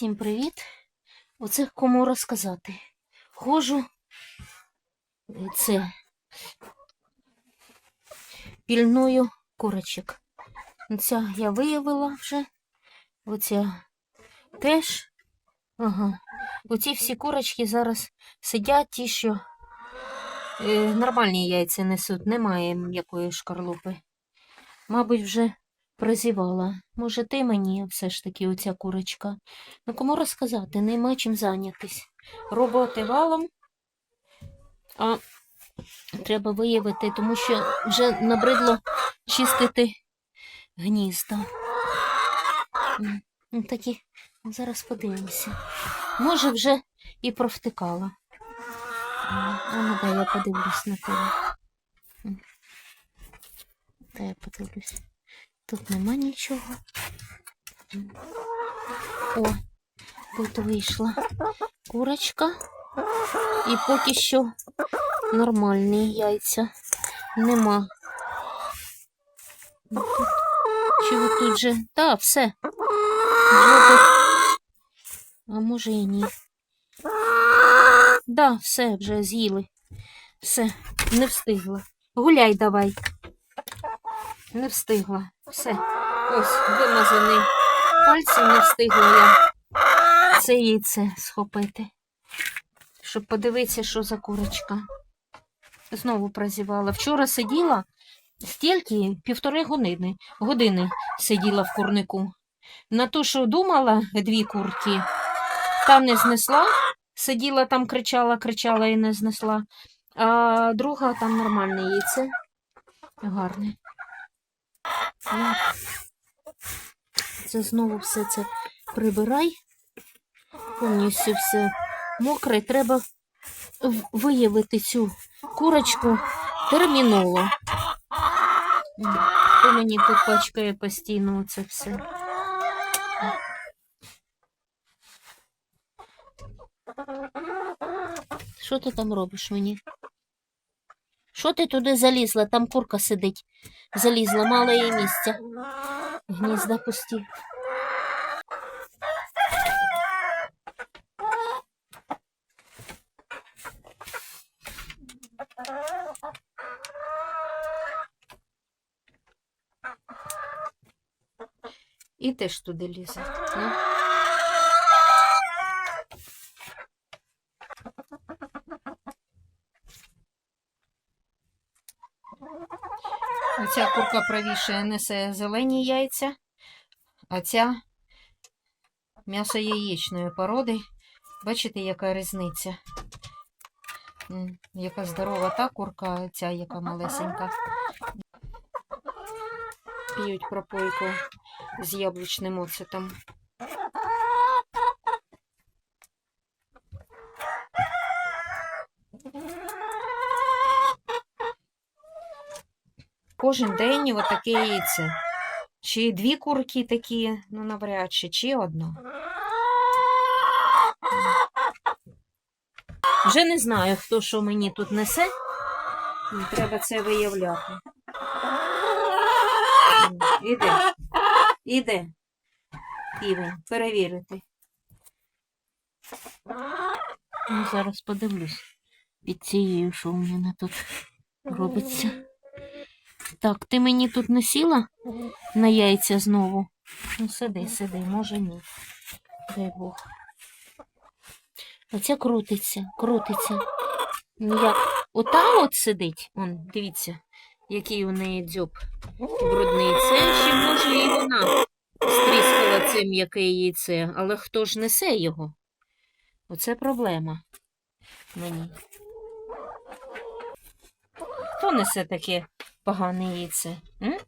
Всім привіт! Оце кому розказати. Ходжу е, це пільную курочок. Оця я виявила вже. Оця теж. Ага. Оці всі курочки зараз сидять, ті, що е, нормальні яйця несуть, немає м'якої шкарлупи. Мабуть, вже прозівала. Може, ти мені все ж таки оця курочка. Ну, кому розказати, нема чим зайнятись. Роботи валом, а треба виявити, тому що вже набридло чистити гнізда. Ну, Такі, зараз подивимося. Може, вже і провтикала. М, А ну дай я подивлюсь на тебе. Дай я подивлюсь. Тут нема нічого. О, тут вийшла курочка. І поки що нормальні яйця. Нема. Тут- ви тут же? Та, все. Вже. А може і ні. Да, все, вже з'їли. Все, не встигла. Гуляй давай. Не встигла. Все. Ось, вимазаний пальцем, не встигла я це яйце схопити. Щоб подивитися, що за курочка. Знову прозівала. Вчора сиділа стільки півтори години, години сиділа в курнику. На те, що думала дві курки, там не знесла. Сиділа там, кричала, кричала і не знесла. А друга там нормальне яйце. Гарне. Це знову все це прибирай. Повністю все мокре. Треба виявити цю курочку терміново. М, мені тут пачкає постійно це все. Що ти там робиш мені? Що ти туди залізла? Там курка сидить. Залізла, мало їй місця. Гнізда пусті. І теж туди лізе. Ну. Оця курка правіше несе зелені яйця, а ця м'ясо яєчної породи. Бачите, яка різниця? Яка здорова та курка, ця яка малесенька. П'ють пропойку з яблучним оцетом. Кожен день отаке яйце. Чи дві курки такі, ну навряд чи, чи одна. Вже не знаю, хто що мені тут несе. Треба це виявляти. Іде. Іде. Півень. Перевірити. Ну, зараз подивлюсь під цією, що у мене тут робиться. Так, ти мені тут не сіла на яйця знову? Ну, сиди, сиди, може ні. Дай Бог. Оце крутиться, крутиться. Ну, Як ота от сидить, он, дивіться, який у неї дзьоб брудний. Це ще може і вона стріскала це м'яке яйце, але хто ж несе його? Оце проблема мені. Хто несе таке погане яйце. М?